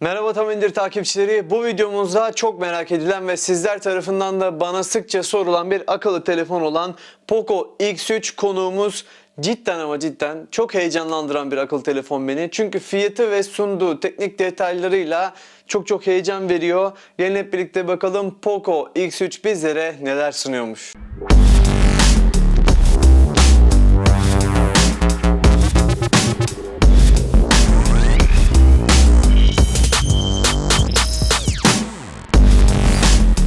Merhaba Tam İndir takipçileri. Bu videomuzda çok merak edilen ve sizler tarafından da bana sıkça sorulan bir akıllı telefon olan Poco X3 konuğumuz cidden ama cidden çok heyecanlandıran bir akıllı telefon beni. Çünkü fiyatı ve sunduğu teknik detaylarıyla çok çok heyecan veriyor. Gelin hep birlikte bakalım Poco X3 bizlere neler sunuyormuş.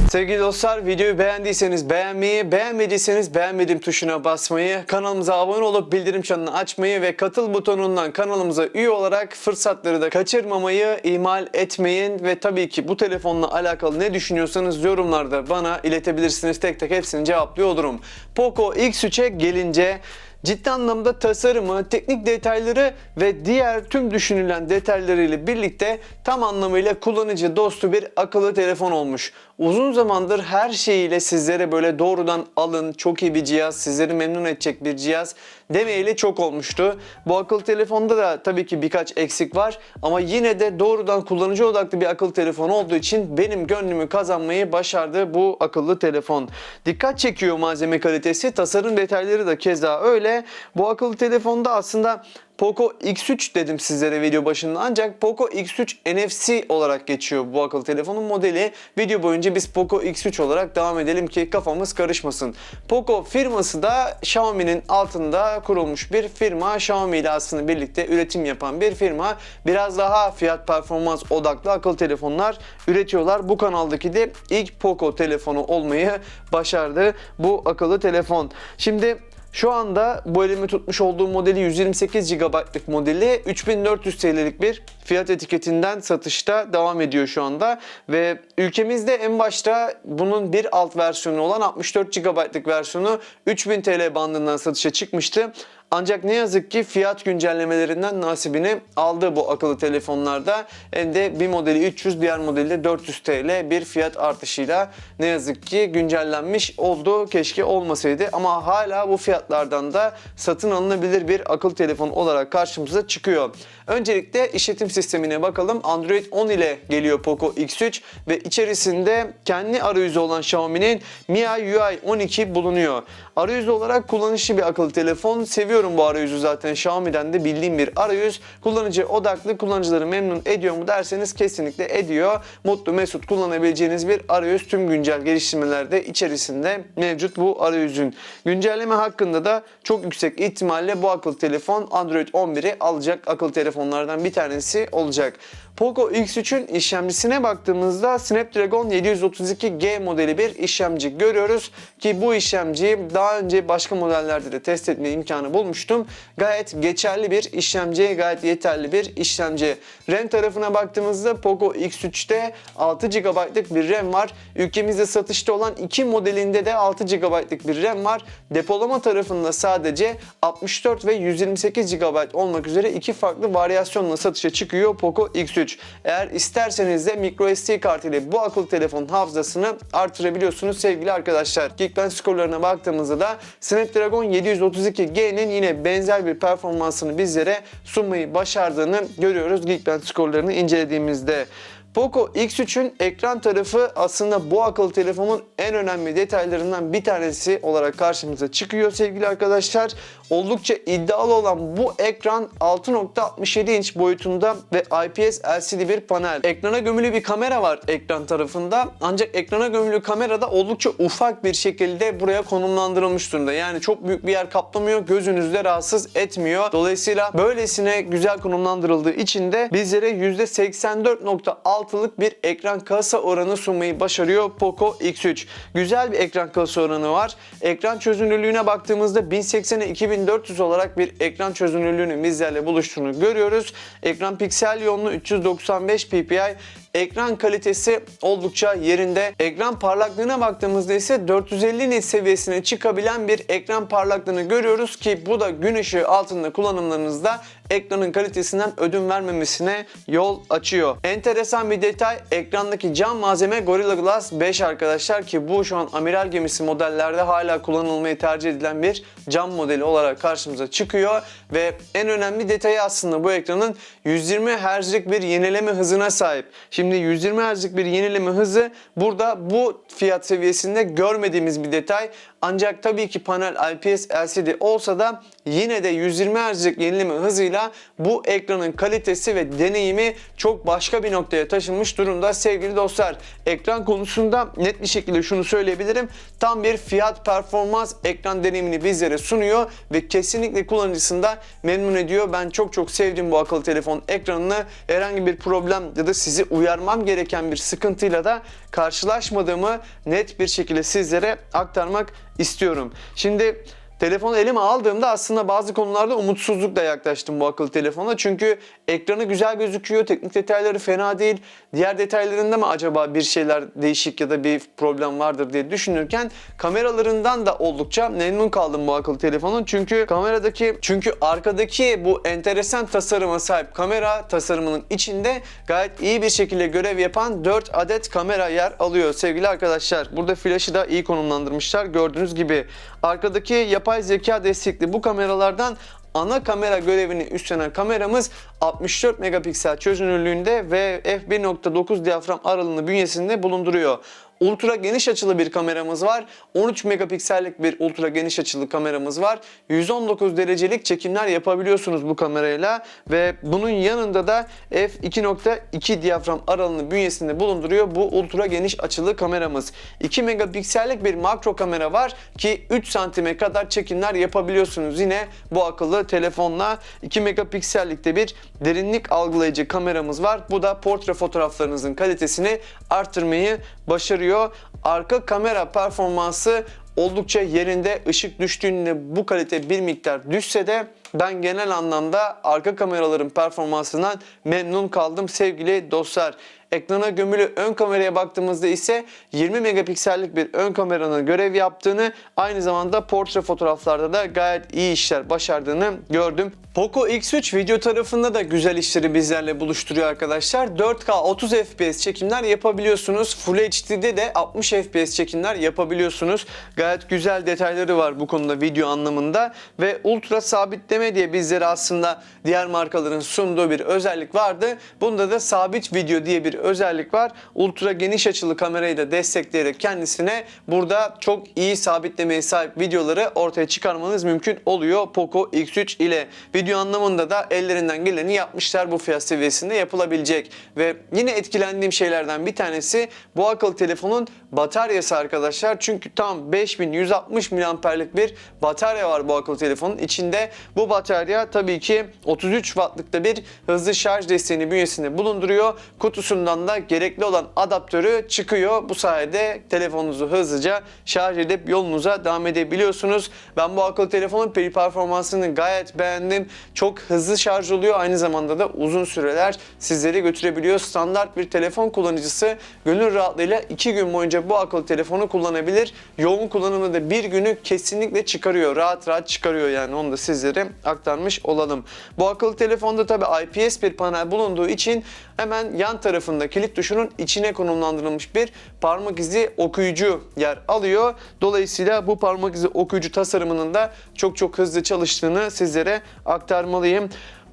Sevgili dostlar videoyu beğendiyseniz beğenmeyi, beğenmediyseniz beğenmedim tuşuna basmayı, kanalımıza abone olup bildirim çanını açmayı ve katıl butonundan kanalımıza üye olarak fırsatları da kaçırmamayı ihmal etmeyin ve tabii ki bu telefonla alakalı ne düşünüyorsanız yorumlarda bana iletebilirsiniz. Tek tek hepsini cevaplıyor olurum. Poco X3'e gelince ciddi anlamda tasarımı, teknik detayları ve diğer tüm düşünülen detaylarıyla birlikte tam anlamıyla kullanıcı dostu bir akıllı telefon olmuş. Uzun zamandır her şeyiyle sizlere böyle doğrudan alın, çok iyi bir cihaz, sizleri memnun edecek bir cihaz demeyeli çok olmuştu. Bu akıllı telefonda da tabii ki birkaç eksik var ama yine de doğrudan kullanıcı odaklı bir akıllı telefon olduğu için benim gönlümü kazanmayı başardı bu akıllı telefon. Dikkat çekiyor malzeme kalitesi, tasarım detayları da keza öyle. Bu akıllı telefonda aslında Poco X3 dedim sizlere video başında ancak Poco X3 NFC olarak geçiyor bu akıllı telefonun modeli. Video boyunca biz Poco X3 olarak devam edelim ki kafamız karışmasın. Poco firması da Xiaomi'nin altında kurulmuş bir firma. Xiaomi ile aslında birlikte üretim yapan bir firma. Biraz daha fiyat performans odaklı akıllı telefonlar üretiyorlar. Bu kanaldaki de ilk Poco telefonu olmayı başardı bu akıllı telefon. Şimdi şu anda bu elimi tutmuş olduğum modeli 128 GB'lık modeli 3400 TL'lik bir fiyat etiketinden satışta devam ediyor şu anda ve ülkemizde en başta bunun bir alt versiyonu olan 64 GB'lık versiyonu 3000 TL bandından satışa çıkmıştı. Ancak ne yazık ki fiyat güncellemelerinden nasibini aldı bu akıllı telefonlarda. Hem de bir modeli 300, diğer modeli de 400 TL bir fiyat artışıyla ne yazık ki güncellenmiş oldu. Keşke olmasaydı ama hala bu fiyatlardan da satın alınabilir bir akıllı telefon olarak karşımıza çıkıyor. Öncelikle işletim sistemine bakalım. Android 10 ile geliyor Poco X3 ve içerisinde kendi arayüzü olan Xiaomi'nin MIUI UI 12 bulunuyor. Arayüz olarak kullanışlı bir akıllı telefon. Seviyorum bu arayüzü zaten. Xiaomi'den de bildiğim bir arayüz. Kullanıcı odaklı, kullanıcıları memnun ediyor mu derseniz kesinlikle ediyor. Mutlu mesut kullanabileceğiniz bir arayüz. Tüm güncel geliştirmelerde içerisinde mevcut bu arayüzün. Güncelleme hakkında da çok yüksek ihtimalle bu akıllı telefon Android 11'i alacak akıllı telefonlardan bir tanesi olacak. Poco X3'ün işlemcisine baktığımızda Snapdragon 732G modeli bir işlemci görüyoruz ki bu işlemciyi daha önce başka modellerde de test etme imkanı bulmuştum. Gayet geçerli bir işlemci, gayet yeterli bir işlemci. RAM tarafına baktığımızda Poco X3'te 6 GB'lık bir RAM var. Ülkemizde satışta olan iki modelinde de 6 GB'lık bir RAM var. Depolama tarafında sadece 64 ve 128 GB olmak üzere iki farklı varyasyonla satışa çıkıyor Poco X3. Eğer isterseniz de microSD kart ile bu akıllı telefonun hafızasını artırabiliyorsunuz sevgili arkadaşlar. Geekbench skorlarına baktığımızda da Snapdragon 732G'nin yine benzer bir performansını bizlere sunmayı başardığını görüyoruz Geekbench skorlarını incelediğimizde. Poco X3'ün ekran tarafı aslında bu akıllı telefonun en önemli detaylarından bir tanesi olarak karşımıza çıkıyor sevgili arkadaşlar. Oldukça iddialı olan bu ekran 6.67 inç boyutunda ve IPS LCD bir panel. Ekrana gömülü bir kamera var ekran tarafında. Ancak ekrana gömülü kamerada oldukça ufak bir şekilde buraya konumlandırılmış durumda. Yani çok büyük bir yer kaplamıyor, gözünüzde rahatsız etmiyor. Dolayısıyla böylesine güzel konumlandırıldığı için de bizlere %84.6'lık bir ekran kasa oranı sunmayı başarıyor Poco X3. Güzel bir ekran kasa oranı var. Ekran çözünürlüğüne baktığımızda 1080'e 2400 olarak bir ekran çözünürlüğünü bizlerle buluştuğunu görüyoruz. Ekran piksel yoğunluğu 395 ppi. Ekran kalitesi oldukça yerinde. Ekran parlaklığına baktığımızda ise 450 nit seviyesine çıkabilen bir ekran parlaklığını görüyoruz ki bu da gün ışığı altında kullanımlarınızda ekranın kalitesinden ödün vermemesine yol açıyor. Enteresan bir detay ekrandaki cam malzeme Gorilla Glass 5 arkadaşlar ki bu şu an amiral gemisi modellerde hala kullanılmayı tercih edilen bir cam modeli olarak karşımıza çıkıyor ve en önemli detayı aslında bu ekranın 120 Hz'lik bir yenileme hızına sahip. Şimdi 120 Hz'lik bir yenileme hızı burada bu fiyat seviyesinde görmediğimiz bir detay. Ancak tabii ki panel IPS LCD olsa da yine de 120 Hz'lik yenileme hızıyla bu ekranın kalitesi ve deneyimi çok başka bir noktaya taşınmış durumda sevgili dostlar. Ekran konusunda net bir şekilde şunu söyleyebilirim. Tam bir fiyat performans ekran deneyimini bizlere sunuyor ve kesinlikle kullanıcısını da memnun ediyor. Ben çok çok sevdim bu akıllı telefon ekranını. Herhangi bir problem ya da sizi uyarmam gereken bir sıkıntıyla da karşılaşmadığımı net bir şekilde sizlere aktarmak istiyorum. Şimdi Telefonu elime aldığımda aslında bazı konularda umutsuzlukla yaklaştım bu akıllı telefona. Çünkü ekranı güzel gözüküyor, teknik detayları fena değil. Diğer detaylarında mı acaba bir şeyler değişik ya da bir problem vardır diye düşünürken kameralarından da oldukça memnun kaldım bu akıllı telefonun. Çünkü kameradaki çünkü arkadaki bu enteresan tasarıma sahip kamera tasarımının içinde gayet iyi bir şekilde görev yapan 4 adet kamera yer alıyor sevgili arkadaşlar. Burada flaşı da iyi konumlandırmışlar gördüğünüz gibi. Arkadaki yapay zeka destekli bu kameralardan ana kamera görevini üstlenen kameramız 64 megapiksel çözünürlüğünde ve f1.9 diyafram aralığını bünyesinde bulunduruyor. Ultra geniş açılı bir kameramız var. 13 megapiksellik bir ultra geniş açılı kameramız var. 119 derecelik çekimler yapabiliyorsunuz bu kamerayla ve bunun yanında da f2.2 diyafram aralığını bünyesinde bulunduruyor bu ultra geniş açılı kameramız. 2 megapiksellik bir makro kamera var ki 3 santime kadar çekimler yapabiliyorsunuz yine bu akıllı telefonla. 2 megapiksellikte bir derinlik algılayıcı kameramız var. Bu da portre fotoğraflarınızın kalitesini arttırmayı başarıyor. Arka kamera performansı oldukça yerinde ışık düştüğünde bu kalite bir miktar düşse de ben genel anlamda arka kameraların performansından memnun kaldım sevgili dostlar. Ekrana gömülü ön kameraya baktığımızda ise 20 megapiksellik bir ön kameranın görev yaptığını aynı zamanda portre fotoğraflarda da gayet iyi işler başardığını gördüm. Poco X3 video tarafında da güzel işleri bizlerle buluşturuyor arkadaşlar. 4K 30 FPS çekimler yapabiliyorsunuz. Full HD'de de 60 FPS çekimler yapabiliyorsunuz. Gayet güzel detayları var bu konuda video anlamında ve ultra sabitleme diye bizlere aslında diğer markaların sunduğu bir özellik vardı. Bunda da sabit video diye bir özellik var. Ultra geniş açılı kamerayı da destekleyerek kendisine burada çok iyi sabitlemeye sahip videoları ortaya çıkarmanız mümkün oluyor Poco X3 ile. Video anlamında da ellerinden geleni yapmışlar bu fiyat seviyesinde yapılabilecek. Ve yine etkilendiğim şeylerden bir tanesi bu akıllı telefonun bataryası arkadaşlar. Çünkü tam 5160 mAh'lik bir batarya var bu akıllı telefonun içinde. Bu batarya tabii ki 33 wattlıkta bir hızlı şarj desteğini bünyesinde bulunduruyor. Kutusundan da gerekli olan adaptörü çıkıyor. Bu sayede telefonunuzu hızlıca şarj edip yolunuza devam edebiliyorsunuz. Ben bu akıllı telefonun pil performansını gayet beğendim. Çok hızlı şarj oluyor. Aynı zamanda da uzun süreler sizleri götürebiliyor. Standart bir telefon kullanıcısı gönül rahatlığıyla 2 gün boyunca bu akıllı telefonu kullanabilir. Yoğun kullanımda da bir günü kesinlikle çıkarıyor. Rahat rahat çıkarıyor yani onu da sizlere aktarmış olalım. Bu akıllı telefonda tabi IPS bir panel bulunduğu için hemen yan tarafında kilit tuşunun içine konumlandırılmış bir parmak izi okuyucu yer alıyor. Dolayısıyla bu parmak izi okuyucu tasarımının da çok çok hızlı çalıştığını sizlere aktarmalıyım.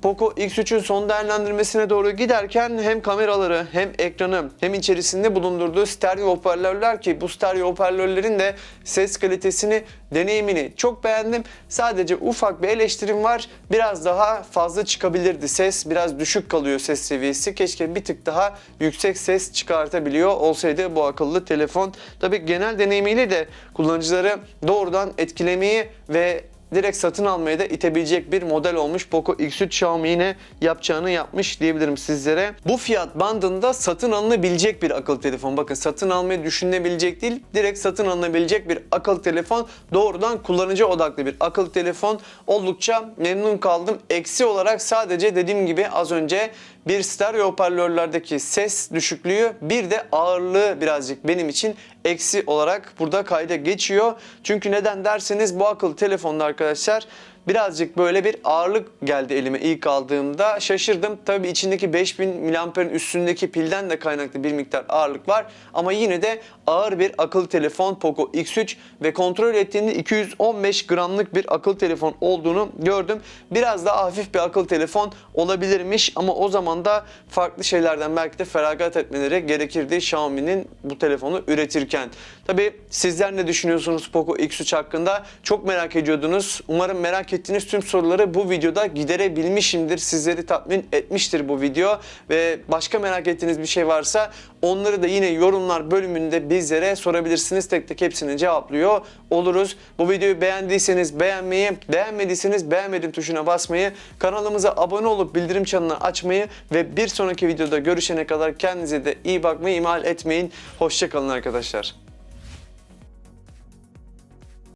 Poco X3'ün son değerlendirmesine doğru giderken hem kameraları hem ekranı hem içerisinde bulundurduğu stereo hoparlörler ki bu stereo hoparlörlerin de ses kalitesini, deneyimini çok beğendim. Sadece ufak bir eleştirim var. Biraz daha fazla çıkabilirdi ses. Biraz düşük kalıyor ses seviyesi. Keşke bir tık daha yüksek ses çıkartabiliyor olsaydı bu akıllı telefon. Tabii genel deneyimiyle de kullanıcıları doğrudan etkilemeyi ve direkt satın almaya da itebilecek bir model olmuş. Poco X3 Xiaomi yine yapacağını yapmış diyebilirim sizlere. Bu fiyat bandında satın alınabilecek bir akıllı telefon. Bakın satın almayı düşünebilecek değil, direkt satın alınabilecek bir akıllı telefon. Doğrudan kullanıcı odaklı bir akıllı telefon. Oldukça memnun kaldım. Eksi olarak sadece dediğim gibi az önce bir stereo hoparlörlerdeki ses düşüklüğü bir de ağırlığı birazcık benim için eksi olarak burada kayda geçiyor. Çünkü neden derseniz bu akıllı telefonda arkadaşlar birazcık böyle bir ağırlık geldi elime ilk aldığımda. Şaşırdım. Tabii içindeki 5000 miliamperin üstündeki pilden de kaynaklı bir miktar ağırlık var. Ama yine de ağır bir akıllı telefon Poco X3 ve kontrol ettiğimde 215 gramlık bir akıllı telefon olduğunu gördüm. Biraz daha hafif bir akıllı telefon olabilirmiş ama o zaman da farklı şeylerden belki de feragat etmeleri gerekirdi Xiaomi'nin bu telefonu üretirken. Tabii sizler ne düşünüyorsunuz Poco X3 hakkında? Çok merak ediyordunuz. Umarım merak ettiğiniz tüm soruları bu videoda giderebilmişimdir. Sizleri tatmin etmiştir bu video ve başka merak ettiğiniz bir şey varsa onları da yine yorumlar bölümünde bizlere sorabilirsiniz. Tek tek hepsini cevaplıyor oluruz. Bu videoyu beğendiyseniz beğenmeyi, beğenmediyseniz beğenmedim tuşuna basmayı, kanalımıza abone olup bildirim çanını açmayı ve bir sonraki videoda görüşene kadar kendinize de iyi bakmayı ihmal etmeyin. Hoşçakalın arkadaşlar.